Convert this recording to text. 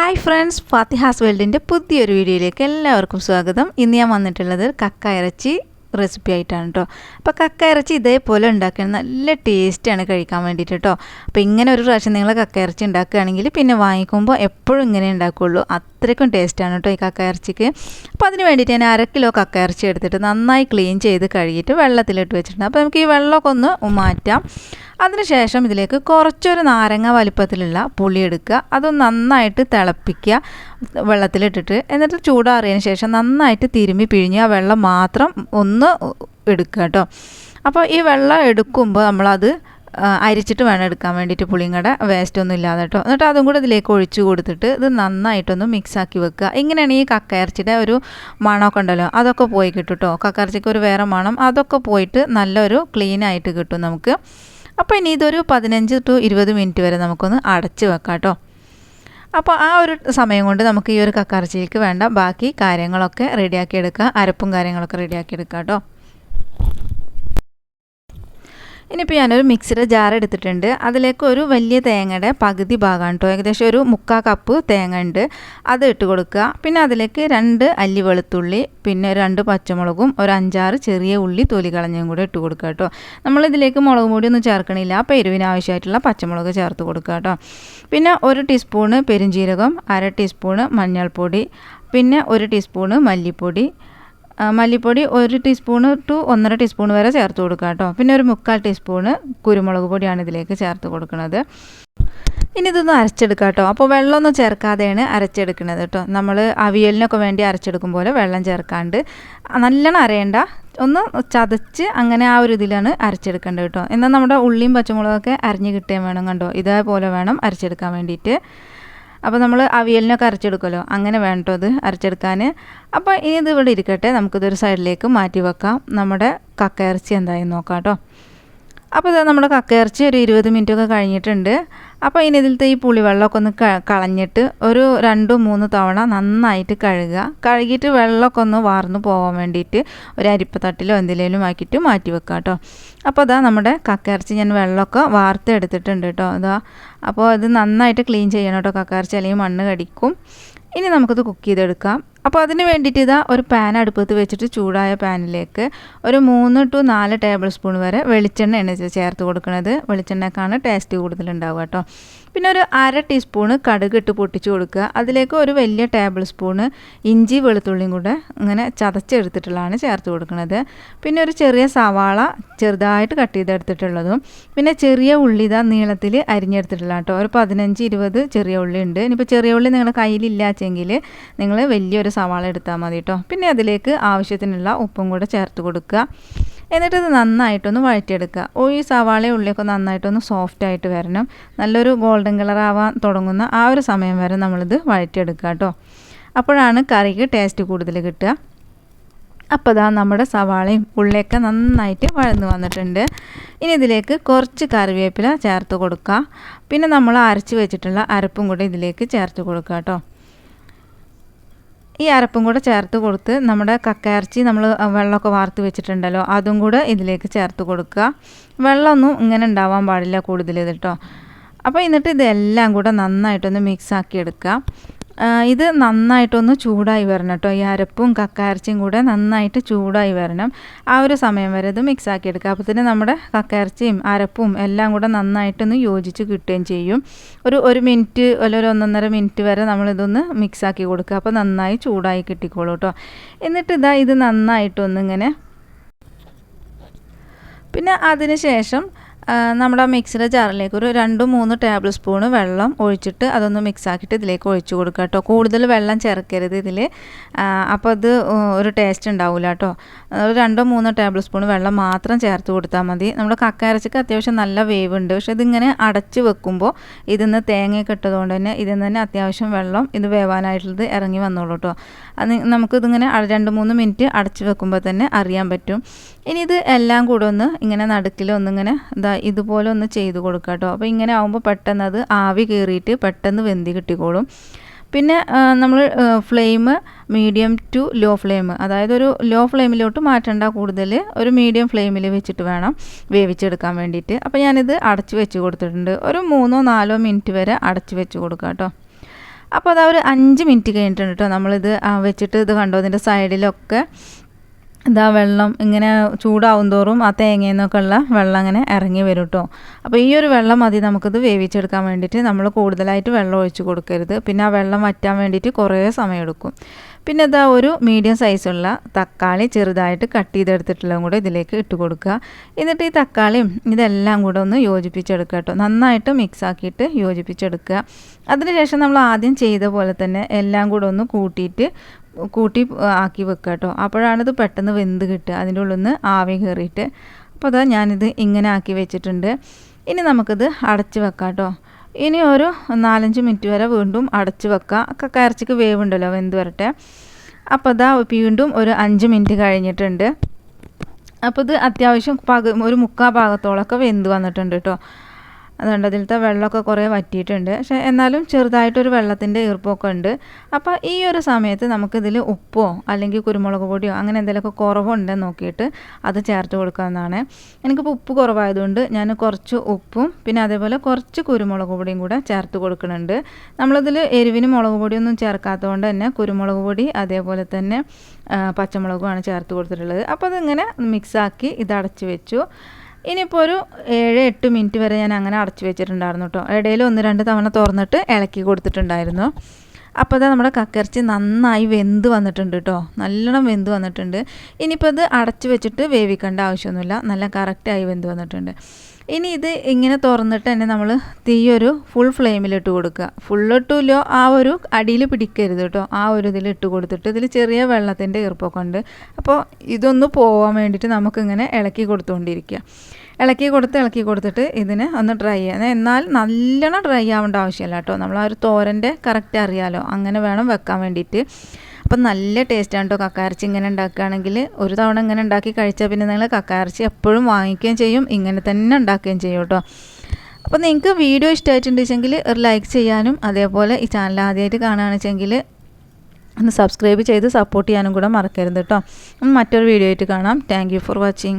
Hi friends Fathiha's വേൾഡിന്റെ പുതിയൊരു വീഡിയോയിലേക്ക് എല്ലാവർക്കും സ്വാഗതം. ഇന്ന് ഞാൻ വന്നിട്ടുള്ളത് കക്ക ഇറച്ചി റെസിപ്പി ആയിട്ടാണ് കേട്ടോ അപ്പോൾ കക്ക ഇറച്ചി ഇതേപോലെ ഉണ്ടാക്കണം നല്ല ടേസ്റ്റാണ് കഴിക്കാൻ വേണ്ടിയിട്ട് കേട്ടോ അപ്പോൾ ഇങ്ങനെ ഒരു പ്രാവശ്യം നിങ്ങൾ കക്ക ഇറച്ചി ഉണ്ടാക്കുകയാണെങ്കിൽ പിന്നെ വാങ്ങിക്കുമ്പോൾ എപ്പോഴും ഇങ്ങനെ ഉണ്ടാക്കുകയുള്ളൂ. അത്രയ്ക്കും ടേസ്റ്റാണ് കേട്ടോ ഈ കക്ക ഇറച്ചിക്ക്. അപ്പോൾ അതിന് വേണ്ടിയിട്ട് ഞാൻ അര കിലോ കക്ക ഇറച്ചി എടുത്തിട്ട് നന്നായി ക്ലീൻ ചെയ്ത് കഴുകിയിട്ട് വെള്ളത്തിലിട്ട് വെച്ചിട്ടുണ്ട്. അപ്പോൾ നമുക്ക് ഈ വെള്ളമൊക്കെ ഒന്ന് മാറ്റാം. അതിനുശേഷം ഇതിലേക്ക് കുറച്ചൊരു നാരങ്ങ വലിപ്പത്തിലുള്ള പുളി എടുക്കുക. അത് നന്നായിട്ട് തിളപ്പിക്കുക. വെള്ളത്തിലിട്ടിട്ട് എന്നിട്ട് ചൂടാറിയതിന് ശേഷം നന്നായിട്ട് തിരുമ്മി പിഴിഞ്ഞ് ആ വെള്ളം മാത്രം ഒന്ന് എടുക്കുക കേട്ടോ. അപ്പോൾ ഈ വെള്ളം എടുക്കുമ്പോൾ നമ്മളത് അരിച്ചിട്ട് വേണം എടുക്കാൻ വേണ്ടിയിട്ട് പുളിങ്ങട വേസ്റ്റ് ഒന്നും ഇല്ലാതെ കേട്ടോ. എന്നിട്ട് അതും കൂടെ ഇതിലേക്ക് ഒഴിച്ചു കൊടുത്തിട്ട് ഇത് നന്നായിട്ടൊന്ന് മിക്സാക്കി വെക്കുക. ഇങ്ങനെയാണ് ഈ കക്കയിറച്ചിയുടെ ഒരു മണമൊക്കെ ഉണ്ടല്ലോ. അതൊക്കെ പോയി കിട്ടും കേട്ടോ. കക്കയിറച്ചിക്ക് ഒരു വേറെ മണം. അതൊക്കെ പോയിട്ട് നല്ലൊരു ക്ലീൻ ആയിട്ട് കിട്ടും നമുക്ക്. അപ്പോൾ ഇനി ഇതൊരു പതിനഞ്ച് ടു ഇരുപത് മിനിറ്റ് വരെ നമുക്കൊന്ന് അടച്ച് വെക്കാം കേട്ടോ. അപ്പോൾ ആ ഒരു സമയം കൊണ്ട് നമുക്ക് ഈ ഒരു കക്കറച്ചിക്ക് വേണ്ട ബാക്കി കാര്യങ്ങളൊക്കെ റെഡിയാക്കി എടുക്കുക അരപ്പും കാര്യങ്ങളൊക്കെ റെഡിയാക്കി എടുക്കുക കേട്ടോ. ഇനിയിപ്പോൾ ഞാനൊരു മിക്സിയുടെ ജാർ എടുത്തിട്ടുണ്ട്. അതിലേക്ക് ഒരു വലിയ തേങ്ങയുടെ പകുതി ഭാഗമാണ് കേട്ടോ ഏകദേശം ഒരു മുക്കാ കപ്പ് തേങ്ങ ഉണ്ട്. അത് ഇട്ട് കൊടുക്കുക. പിന്നെ അതിലേക്ക് രണ്ട് അല്ലി വെളുത്തുള്ളി പിന്നെ രണ്ട് പച്ചമുളകും ഒരു അഞ്ചാറ് ചെറിയ ഉള്ളി തൊലി കളഞ്ഞും കൂടെ ഇട്ട് കൊടുക്കുക കേട്ടോ നമ്മളിതിലേക്ക് മുളക് പൊടി ഒന്നും ചേർക്കണില്ല. അപ്പോൾ എരിവിന് ആവശ്യമായിട്ടുള്ള പച്ചമുളക് ചേർത്ത് കൊടുക്കുക കേട്ടോ പിന്നെ ഒരു ടീസ്പൂണ് പെരിഞ്ജീരകം അര ടീസ്പൂണ് മഞ്ഞൾപ്പൊടി പിന്നെ ഒരു ടീസ്പൂണ് മല്ലിപ്പൊടി മല്ലിപ്പൊടി ഒരു ടീസ്പൂൺ ടു ഒന്നര ടീസ്പൂൺ വരെ ചേർത്ത് കൊടുക്കുക കേട്ടോ. പിന്നെ ഒരു മുക്കാൽ ടീസ്പൂൺ കുരുമുളക് പൊടിയാണ് ഇതിലേക്ക് ചേർത്ത് കൊടുക്കുന്നത്. ഇനി ഇതൊന്ന് അരച്ചെടുക്കുക കേട്ടോ. അപ്പോൾ വെള്ളമൊന്നും ചേർക്കാതെയാണ് അരച്ചെടുക്കുന്നത് കേട്ടോ. നമ്മൾ അവിയലിനൊക്കെ വേണ്ടി അരച്ചെടുക്കും പോലെ വെള്ളം ചേർക്കാണ്ട്. നല്ലോണം അരയേണ്ട. ഒന്ന് ചതച്ച് അങ്ങനെ ആ ഒരു ഇതിലാണ് അരച്ചെടുക്കേണ്ടത് കേട്ടോ. എന്നാൽ നമ്മുടെ ഉള്ളിയും പച്ചമുളകൊക്കെ അരിഞ്ഞ് കിട്ടുകയും വേണം കണ്ടോ? ഇതേപോലെ വേണം അരച്ചെടുക്കാൻ വേണ്ടിയിട്ട്. അപ്പോൾ നമ്മൾ അവിയലിനൊക്കെ അരച്ചെടുക്കുമല്ലോ അങ്ങനെ വേണ്ടോ ഇത് അരച്ചെടുക്കാൻ അപ്പോൾ ഇനി ഇത് ഇവിടെ ഇരിക്കട്ടെ നമുക്കിതൊരു സൈഡിലേക്ക് മാറ്റി വെക്കാം. നമ്മുടെ കക്ക ഇറച്ചി എന്തായി നോക്കാം കേട്ടോ. അപ്പോൾ ഇതാ നമ്മുടെ കക്കയിറച്ചി ഒരു ഇരുപത് മിനിറ്റൊക്കെ കഴിഞ്ഞിട്ടുണ്ട്. അപ്പോൾ ഇനി ഇതിലത്തെ ഈ പുളിവെള്ളമൊക്കെ ഒന്ന് കളഞ്ഞിട്ട് ഒരു രണ്ട് മൂന്ന് തവണ നന്നായിട്ട് കഴുകുക. കഴുകിയിട്ട് വെള്ളമൊക്കെ ഒന്ന് വാർന്നു പോകാൻ വേണ്ടിയിട്ട് ഒരു അരിപ്പത്തട്ടിലോ എന്തിലേലും ആക്കിയിട്ട് മാറ്റി വെക്കുക കേട്ടോ. അപ്പോൾ അതാ നമ്മുടെ കക്കയിറച്ചി ഞാൻ വെള്ളമൊക്കെ വാർത്തെടുത്തിട്ടുണ്ട് കേട്ടോ. അതാ അപ്പോൾ ഇത് നന്നായിട്ട് ക്ലീൻ ചെയ്യണം കേട്ടോ കക്കയിറച്ചി. അല്ലെങ്കിൽ മണ്ണ് കടിക്കും. ഇനി നമുക്കത് കുക്ക് ചെയ്തെടുക്കാം. അപ്പോൾ അതിന് വേണ്ടിയിട്ട് ഇതാ ഒരു പാൻ അടുപ്പത്ത് വെച്ചിട്ട് ചൂടായ പാനിലേക്ക് ഒരു മൂന്ന് ടു നാല് ടേബിൾ സ്പൂൺ വരെ വെളിച്ചെണ്ണയാണ് ചേർത്ത് കൊടുക്കുന്നത് വെളിച്ചെണ്ണക്കാണ് ടേസ്റ്റ് കൂടുതലുണ്ടാവുക കേട്ടോ പിന്നെ ഒരു അര ടീസ്പൂണ് കടുക് ഇട്ട് പൊട്ടിച്ച് കൊടുക്കുക. അതിലേക്ക് ഒരു വലിയ ടേബിൾ സ്പൂണ് ഇഞ്ചി വെളുത്തുള്ളിയും കൂടെ ഇങ്ങനെ ചതച്ചെടുത്തിട്ടുള്ളതാണ് ചേർത്ത് കൊടുക്കുന്നത് പിന്നെ ഒരു ചെറിയ സവാള ചെറുതായിട്ട് കട്ട് ചെയ്തെടുത്തിട്ടുള്ളതും പിന്നെ ചെറിയ ഉള്ളി ഇതാ നീളത്തിൽ അരിഞ്ഞെടുത്തിട്ടുള്ളതാണ് കേട്ടോ ഒരു പതിനഞ്ച് ഇരുപത് ചെറിയ ഉള്ളി ഉണ്ട്. ഇനിയിപ്പോൾ ചെറിയ ഉള്ളി നിങ്ങളുടെ കയ്യിലില്ലാച്ചെങ്കിൽ നിങ്ങൾ വലിയൊരു സവാള എടുത്താൽ മതി കേട്ടോ പിന്നെ അതിലേക്ക് ആവശ്യത്തിനുള്ള ഉപ്പും കൂടെ ചേർത്ത് കൊടുക്കുക. എന്നിട്ട് ഇത് നന്നായിട്ടൊന്ന് വഴറ്റിയെടുക്കുക. ഓ ഈ സവാള ഉള്ളിയൊക്കെ നന്നായിട്ടൊന്ന് സോഫ്റ്റ് ആയിട്ട് വരണം. നല്ലൊരു ഗോൾഡൻ കളർ ആവാൻ തുടങ്ങുന്ന ആ ഒരു സമയം വരെ നമ്മളിത് വഴറ്റിയെടുക്കുക കേട്ടോ അപ്പോഴാണ് കറിക്ക് ടേസ്റ്റ് കൂടുതൽ കിട്ടുക. അപ്പോൾ ഇതാ നമ്മുടെ സവാളയും ഉള്ളിയൊക്കെ നന്നായിട്ട് വഴന്ന് വന്നിട്ടുണ്ട്. ഇനി ഇതിലേക്ക് കുറച്ച് കറിവേപ്പില ചേർത്ത് കൊടുക്കുക. പിന്നെ നമ്മൾ അരച്ച് വെച്ചിട്ടുള്ള അരപ്പും കൂടെ ഇതിലേക്ക് ചേർത്ത് കൊടുക്കുക കേട്ടോ ഈ അരപ്പും കൂടെ ചേർത്ത് കൊടുത്ത് നമ്മുടെ കക്കയിറച്ചി നമ്മൾ വെള്ളമൊക്കെ വാർത്ത് വെച്ചിട്ടുണ്ടല്ലോ അതും കൂടെ ഇതിലേക്ക് ചേർത്ത് കൊടുക്കുക. വെള്ളമൊന്നും ഇങ്ങനെ ഉണ്ടാവാൻ പാടില്ല കൂടുതൽ ഇത് കേട്ടോ അപ്പോൾ എന്നിട്ട് ഇതെല്ലാം കൂടെ നന്നായിട്ടൊന്ന് മിക്സ് ആക്കി എടുക്കുക. ഇത് നന്നായിട്ടൊന്ന് ചൂടായി വരണം കേട്ടോ. ഈ അരപ്പും കക്കയിറച്ചിയും കൂടെ നന്നായിട്ട് ചൂടായി വരണം. ആ ഒരു സമയം വരെ ഇത് മിക്സ് ആക്കി എടുക്കുക. അപ്പോൾ തന്നെ നമ്മുടെ കക്കയിറച്ചിയും അരപ്പും എല്ലാം കൂടെ നന്നായിട്ടൊന്ന് യോജിച്ച് കിട്ടുകയും ചെയ്യും. ഒരു ഒരു മിനിറ്റ് അല്ലെങ്കിൽ ഒരു ഒന്നൊന്നര മിനിറ്റ് വരെ നമ്മളിതൊന്ന് മിക്സ് ആക്കി കൊടുക്കുക. അപ്പോൾ നന്നായി ചൂടായി കിട്ടിക്കോളൂ കേട്ടോ. എന്നിട്ട് ഇതാ ഇത് നന്നായിട്ടൊന്നിങ്ങനെ പിന്നെ അതിന് ശേഷം നമ്മുടെ മിക്സിയുടെ ജാറിലേക്ക് ഒരു രണ്ട് മൂന്ന് ടേബിൾ സ്പൂൺ വെള്ളം ഒഴിച്ചിട്ട് അതൊന്ന് മിക്സ് ആക്കിയിട്ട് ഇതിലേക്ക് ഒഴിച്ചു കൊടുക്കുക കേട്ടോ. കൂടുതൽ വെള്ളം ചേർക്കരുത് ഇതിൽ അപ്പോൾ അത് ഒരു ടേസ്റ്റ് ഉണ്ടാവില്ല കേട്ടോ. ഒരു രണ്ടോ മൂന്നോ ടേബിൾ സ്പൂൺ വെള്ളം മാത്രം ചേർത്ത് കൊടുത്താൽ മതി. നമ്മുടെ കക്ക ഇറച്ചിക്ക് അത്യാവശ്യം നല്ല വേവ് ഉണ്ട് പക്ഷേ ഇതിങ്ങനെ അടച്ച് വെക്കുമ്പോൾ ഇതിൽ നിന്ന് തേങ്ങയൊക്കെ ഇട്ടതുകൊണ്ട് തന്നെ ഇതിൽ നിന്ന് തന്നെ അത്യാവശ്യം വെള്ളം ഇത് വേവാനായിട്ടുള്ളത് ഇറങ്ങി വന്നോളൂ കേട്ടോ. അത് നമുക്കിതിങ്ങനെ രണ്ട് മൂന്ന് മിനിറ്റ് അടച്ച് വെക്കുമ്പോൾ തന്നെ അറിയാൻ പറ്റും. ഇനി ഇത് എല്ലാം കൂടെ ഒന്ന് ഇങ്ങനെ നടുക്കിൽ ഒന്നിങ്ങനെ ഇതാ ഇതുപോലെ ഒന്ന് ചെയ്ത് കൊടുക്കുക കേട്ടോ. അപ്പോൾ ഇങ്ങനെ ആകുമ്പോൾ പെട്ടെന്ന് അത് ആവി കയറിയിട്ട് പെട്ടെന്ന് വെന്തി കിട്ടിക്കോളും. പിന്നെ നമ്മൾ flame medium to low flame. അതായത് ഒരു ലോ ഫ്ലെയിമിലോട്ട് മാറ്റേണ്ട കൂടുതൽ ഒരു മീഡിയം ഫ്ലെയിമിൽ വെച്ചിട്ട് വേണം വേവിച്ചെടുക്കാൻ വേണ്ടിയിട്ട്. അപ്പോൾ ഞാനിത് അടച്ച് വെച്ച് കൊടുത്തിട്ടുണ്ട്. ഒരു മൂന്നോ നാലോ മിനിറ്റ് വരെ അടച്ചു വെച്ച് കൊടുക്കുക കേട്ടോ. അപ്പോൾ അത് ഒരു അഞ്ച് മിനിറ്റ് കഴിഞ്ഞിട്ടുണ്ട് കേട്ടോ. നമ്മളിത് വെച്ചിട്ട് ഇത് കണ്ടോ? അതിന്റെ സൈഡിലൊക്കെ ഇതാ വെള്ളം ഇങ്ങനെ ചൂടാവും തോറും ആ തേങ്ങയിൽ നിന്നൊക്കെ ഉള്ള വെള്ളം അങ്ങനെ ഇറങ്ങി വരും കേട്ടോ. അപ്പോൾ ഈ ഒരു വെള്ളം മതി നമുക്കിത് വേവിച്ചെടുക്കാൻ വേണ്ടിയിട്ട്. നമ്മൾ കൂടുതലായിട്ട് വെള്ളം ഒഴിച്ച് കൊടുക്കരുത്. പിന്നെ ആ വെള്ളം വറ്റാൻ വേണ്ടിയിട്ട് കുറേ സമയമെടുക്കും പിന്നെ ഇതാ ഒരു മീഡിയം സൈസുള്ള തക്കാളി ചെറുതായിട്ട് കട്ട് ചെയ്തെടുത്തിട്ടുള്ളതും കൂടെ ഇതിലേക്ക് ഇട്ട് കൊടുക്കുക. എന്നിട്ട് ഈ തക്കാളിയും ഇതെല്ലാം കൂടെ ഒന്ന് യോജിപ്പിച്ചെടുക്കുക കേട്ടോ. നന്നായിട്ട് മിക്സ് ആക്കിയിട്ട് യോജിപ്പിച്ചെടുക്കുക. അതിനുശേഷം നമ്മൾ ആദ്യം ചെയ്ത പോലെ തന്നെ എല്ലാം കൂടെ ഒന്ന് കൂട്ടിയിട്ട് കൂട്ടി ആക്കി വെക്കുക കേട്ടോ. അപ്പോഴാണിത് പെട്ടെന്ന് വെന്ത് കിട്ടുക. അതിന്റെ ഉള്ളിൽ നിന്ന് ആവി കയറിയിട്ട്. അപ്പോൾ അതാ ഞാനിത് ഇങ്ങനെ ആക്കി വെച്ചിട്ടുണ്ട്. ഇനി നമുക്കിത് അടച്ച് വെക്കാം കേട്ടോ. ഇനി ഒരു നാലഞ്ച് മിനിറ്റ് വരെ വീണ്ടും അടച്ച് വെക്കാം. വേവ് വേവുണ്ടല്ലോ വെന്ത് വരട്ടെ? അപ്പോൾ അതാ വീണ്ടും ഒരു അഞ്ച് മിനിറ്റ് കഴിഞ്ഞിട്ടുണ്ട്. അപ്പോൾ ഇത് അത്യാവശ്യം പക ഒരു മുക്കാ ഭാഗത്തോളമൊക്കെ വെന്ത് വന്നിട്ടുണ്ട് കേട്ടോ അതുകൊണ്ട് അതിലത്തെ വെള്ളമൊക്കെ കുറേ വറ്റിയിട്ടുണ്ട്. പക്ഷേ എന്നാലും ചെറുതായിട്ടൊരു വെള്ളത്തിന്റെ ഈർപ്പമൊക്കെ ഉണ്ട്. അപ്പോൾ ഈ ഒരു സമയത്ത് നമുക്കിതിൽ ഉപ്പോ അല്ലെങ്കിൽ കുരുമുളക് പൊടിയോ അങ്ങനെ എന്തെങ്കിലുമൊക്കെ കുറവുണ്ടെന്ന് നോക്കിയിട്ട് അത് ചേർത്ത് കൊടുക്കാവുന്നതാണ്. എനിക്കിപ്പോൾ ഉപ്പ് കുറവായതുകൊണ്ട് ഞാൻ കുറച്ച് ഉപ്പും പിന്നെ അതേപോലെ കുറച്ച് കുരുമുളക് പൊടിയും കൂടെ ചേർത്ത് കൊടുക്കുന്നുണ്ട്. നമ്മളിതിൽ എരിവിന് മുളക് പൊടിയൊന്നും ചേർക്കാത്തതുകൊണ്ട് തന്നെ കുരുമുളക് പൊടി അതേപോലെ തന്നെ പച്ചമുളകുമാണ് ചേർത്ത് കൊടുത്തിട്ടുള്ളത്. അപ്പോൾ അതിങ്ങനെ മിക്സാക്കി ഇത് അടച്ച് വെച്ചു. ഇനിയിപ്പോൾ ഒരു ഏഴ് എട്ട് മിനിറ്റ് വരെ ഞാൻ അങ്ങനെ അടച്ചു വെച്ചിട്ടുണ്ടായിരുന്നു കേട്ടോ ഇടയിൽ ഒന്ന് രണ്ട് തവണ തുറന്നിട്ട് ഇളക്കി കൊടുത്തിട്ടുണ്ടായിരുന്നു. അപ്പോൾ അത് നമ്മുടെ കക്കിറച്ചി നന്നായി വെന്ത് വന്നിട്ടുണ്ട് കേട്ടോ നല്ലോണം വെന്ത് വന്നിട്ടുണ്ട്. ഇനിയിപ്പോൾ അത് അടച്ചു വെച്ചിട്ട് വേവിക്കേണ്ട ആവശ്യമൊന്നുമില്ല. നല്ല കറക്റ്റായി വെന്ത് വന്നിട്ടുണ്ട്. ഇനി ഇത് ഇങ്ങനെ തുറന്നിട്ട് തന്നെ നമ്മൾ തീയൊരു ഫുൾ ഫ്ലെയിമിലിട്ട് കൊടുക്കുക. ഫുള്ളിട്ടില്ലോ ആ ഒരു അടിയിൽ പിടിക്കരുത് കേട്ടോ. ആ ഒരു ഇതിൽ ഇട്ട് കൊടുത്തിട്ട് ഇതിൽ ചെറിയ വെള്ളത്തിന്റെ ഈർപ്പൊക്കെ ഉണ്ട്. അപ്പോൾ ഇതൊന്ന് പോകാൻ വേണ്ടിയിട്ട് നമുക്കിങ്ങനെ ഇളക്കി കൊടുത്തുകൊണ്ടിരിക്കുക ഇളക്കി കൊടുത്ത് ഇളക്കി കൊടുത്തിട്ട് ഇതിനെ ഒന്ന് ഡ്രൈ ചെയ്യാം എന്നാൽ നല്ലോണം ഡ്രൈ ആവേണ്ട ആവശ്യമില്ല കേട്ടോ. നമ്മൾ ആ ഒരു തോരന്റെ കറക്റ്റ് അറിയാലോ. അങ്ങനെ വേണം വെക്കാൻ വേണ്ടിയിട്ട്. അപ്പം നല്ല ടേസ്റ്റാണ് കേട്ടോ കക്കാർച്ചി ഇങ്ങനെ ഉണ്ടാക്കുകയാണെങ്കിൽ. ഒരു തവണ ഇങ്ങനെ ഉണ്ടാക്കി കഴിച്ചാൽ പിന്നെ നിങ്ങൾ കക്കാർച്ചി എപ്പോഴും വാങ്ങിക്കുകയും ചെയ്യും ഇങ്ങനെ തന്നെ ഉണ്ടാക്കുകയും ചെയ്യും കേട്ടോ. അപ്പോൾ നിങ്ങൾക്ക് വീഡിയോ ഇഷ്ടമായിട്ടുണ്ടെങ്കിൽ ഒരു ലൈക്ക് ചെയ്യാനും അതേപോലെ ഈ ചാനൽ ആദ്യമായിട്ട് കാണുകയാണെന്ന് വെച്ചെങ്കിൽ ഒന്ന് സബ്സ്ക്രൈബ് ചെയ്ത് സപ്പോർട്ട് ചെയ്യാനും കൂടെ മറക്കരുത് കേട്ടോ. മറ്റൊരു വീഡിയോ ആയിട്ട് കാണാം. Thank for watching